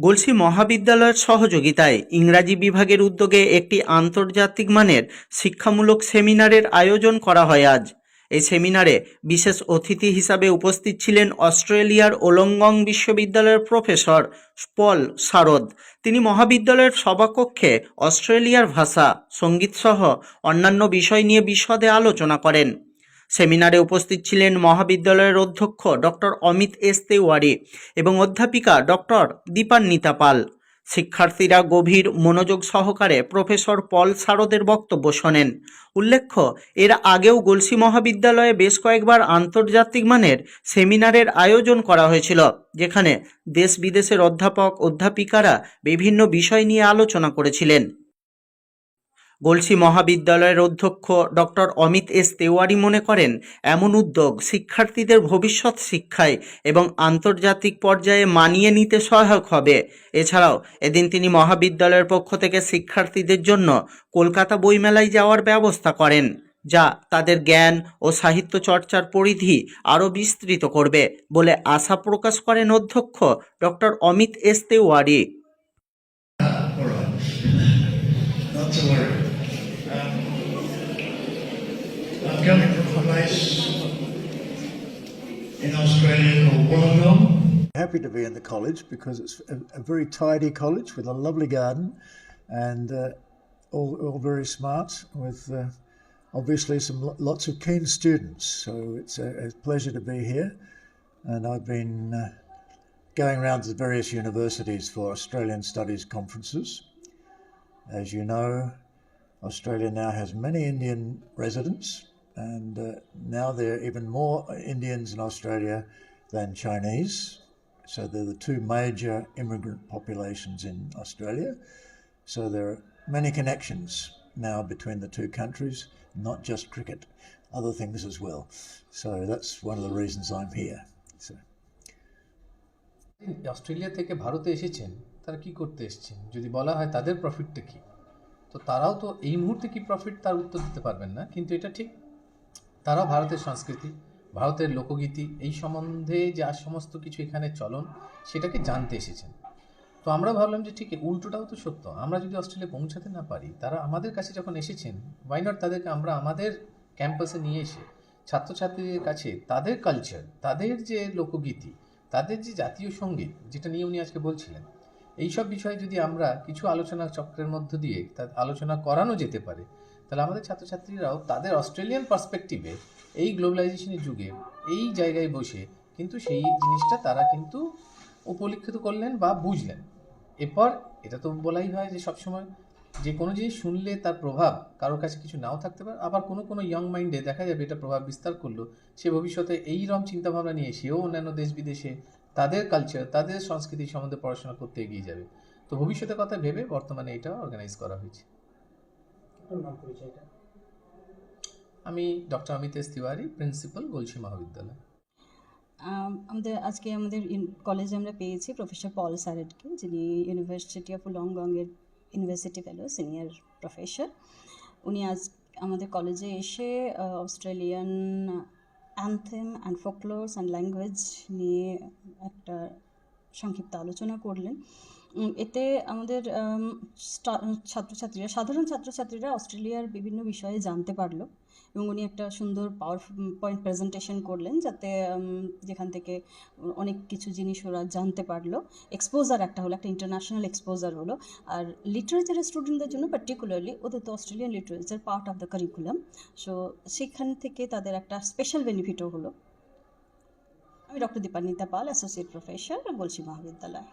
গলসি মহাবিদ্যালয়ের সহযোগিতায় ইংরাজি বিভাগের উদ্যোগে একটি আন্তর্জাতিক মানের শিক্ষামূলক সেমিনারের আয়োজন করা হয় আজ। এই সেমিনারে বিশেষ অতিথি হিসাবে উপস্থিত ছিলেন অস্ট্রেলিয়ার ওলঙ্গং বিশ্ববিদ্যালয়ের প্রফেসর পল শারদ তিনি মহাবিদ্যালয়ের সভাকক্ষে অস্ট্রেলিয়ার ভাষা সঙ্গীতসহ অন্যান্য বিষয় নিয়ে বিশদে আলোচনা করেন। সেমিনারে উপস্থিত ছিলেন মহাবিদ্যালয়ের অধ্যক্ষ ডক্টর অমিত এস তেওয়ারি এবং অধ্যাপিকা ডক্টর দীপান্বিতা পাল। শিক্ষার্থীরা গভীর মনোযোগ সহকারে প্রফেসর পল শারদের বক্তব্য শোনেন। উল্লেখ্য, এর আগেও গলসি মহাবিদ্যালয়ে বেশ কয়েকবার আন্তর্জাতিক মানের সেমিনারের আয়োজন করা হয়েছিল, যেখানে দেশ বিদেশের অধ্যাপক, অধ্যাপিকারা বিভিন্ন বিষয় নিয়ে আলোচনা করেছিলেন। গলসি মহাবিদ্যালয়ের অধ্যক্ষ ডক্টর অমিত এস তেওয়ারি মনে করেন, এমন উদ্যোগ শিক্ষার্থীদের ভবিষ্যৎ শিক্ষায় এবং আন্তর্জাতিক পর্যায়ে মানিয়ে নিতে সহায়ক হবে। এছাড়াও, এদিন তিনি মহাবিদ্যালয়ের পক্ষ থেকে শিক্ষার্থীদের জন্য কলকাতা বইমেলায় যাওয়ার ব্যবস্থা করেন, যা তাদের জ্ঞান ও সাহিত্য চর্চার পরিধি আরও বিস্তৃত করবে বলে আশা প্রকাশ করেন অধ্যক্ষ doctor Amit S Tewari. Um, I'm coming from a place in Australia called Wollongong. happy to be in the college because it's a, a very tidy college with a lovely garden and uh, all, all very smart with uh, obviously some lots of keen students. So it's a, a pleasure to be here. And I've been uh, going around to various universities for Australian Studies conferences. As you know, Australia now has many Indian residents, and uh, now there are even more Indians in Australia than Chinese. So they're the two major immigrant populations in Australia. So there are many connections now between the two countries, not just cricket, other things as well. So that's one of the reasons I'm here. So. Australia থেকে ভারতে এসেছেন তারা কি করতে এসেছেন যদি বলা হয় তাদের প্রফিটটা কি তো তারাও তো এই মুহূর্তে কি প্রফিট তার উত্তর দিতে পারবেন না? কিন্তু এটা ঠিক। তারাও ভারতের সংস্কৃতি, ভারতের লোকগীতি, এই সম্বন্ধে যা সমস্ত কিছু এখানে চলন, সেটাকে জানতে এসেছেন। তো আমরা ভাবলাম যে ঠিক, উল্টোটাও তো সত্য। আমরা যদি অস্ট্রেলিয়া পৌঁছাতে না পারি, তারা আমাদের কাছে যখন এসেছেন ওয়াই নট তাদেরকে আমরা আমাদের ক্যাম্পাসে নিয়ে এসে, ছাত্রছাত্রীদের কাছে, তাদের কালচার তাদের যে লোকগীতি, তাদের যে জাতীয় সংগীত, যেটা নিয়ে উনি আজকে বলছিলেন এইসব বিষয়ে যদি আমরা কিছু আলোচনা চক্রের মধ্য দিয়ে তা আলোচনা করানো যেতে পারে, তাহলে আমাদের ছাত্রছাত্রীরাও তাদের অস্ট্রেলিয়ান পার্সপেক্টিভে এই গ্লোবালাইজেশনের যুগে, এই জায়গায় বসে কিন্তু সেই জিনিসটা তারা কিন্তু উপলক্ষিত করলেন বা বুঝলেন। এরপর এটা তো বলাই হয় যে সবসময় যে কোনো জিনিস শুনলে তার প্রভাব কারোর কাছে কিছু নাও থাকতে পারে, আবার কোনো কোনো ইয়ং মাইন্ডে দেখা যাবে এটা প্রভাব বিস্তার করল, সে ভবিষ্যতে এই রকম চিন্তাভাবনা নিয়ে সেও অন্যান্য দেশ বিদেশে তাদের কালচার তাদের সংস্কৃতি সম্বন্ধে পড়াশোনা করতে এগিয়ে যাবে। তো ভবিষ্যতের কথা ভেবে বর্তমানে এটা অর্গানাইজ করা হয়েছে। আমি doctor Amit S Tiwari principal Galsi Mahavidyalaya. আমাদের আজকে আমাদের কলেজে আমরা পেয়েছি প্রফেসর পল স্যারেটকে যিনি ইউনিভার্সিটি অফ লংগংয়ের ইউনিভার্সিটি ফেলো সিনিয়র প্রফেসর উনি আজ আমাদের কলেজে এসে Australian anthem and folklores and language নিয়ে একটা সংক্ষিপ্ত আলোচনা করলেন। এতে আমাদের ছাত্রছাত্রীরা, সাধারণ ছাত্রছাত্রীরা অস্ট্রেলিয়ার বিভিন্ন বিষয়ে জানতে পারল এবং উনি একটা সুন্দর পাওয়ার পয়েন্ট প্রেজেন্টেশন করলেন যাতে যেখান থেকে অনেক কিছু জিনিস ওরা জানতে পারল। এক্সপোজার একটা হলো, একটা ইন্টারন্যাশনাল এক্সপোজার হলো। আর লিটারেচারের স্টুডেন্টদের জন্য পার্টিকুলারলি ওদের তো Australian literature part of the curriculum so সেখান থেকে তাদের একটা স্পেশাল বেনিফিটও হলো। আমি doctor Dipanwita Pal associate professor বলছি মহাবিদ্যালয়।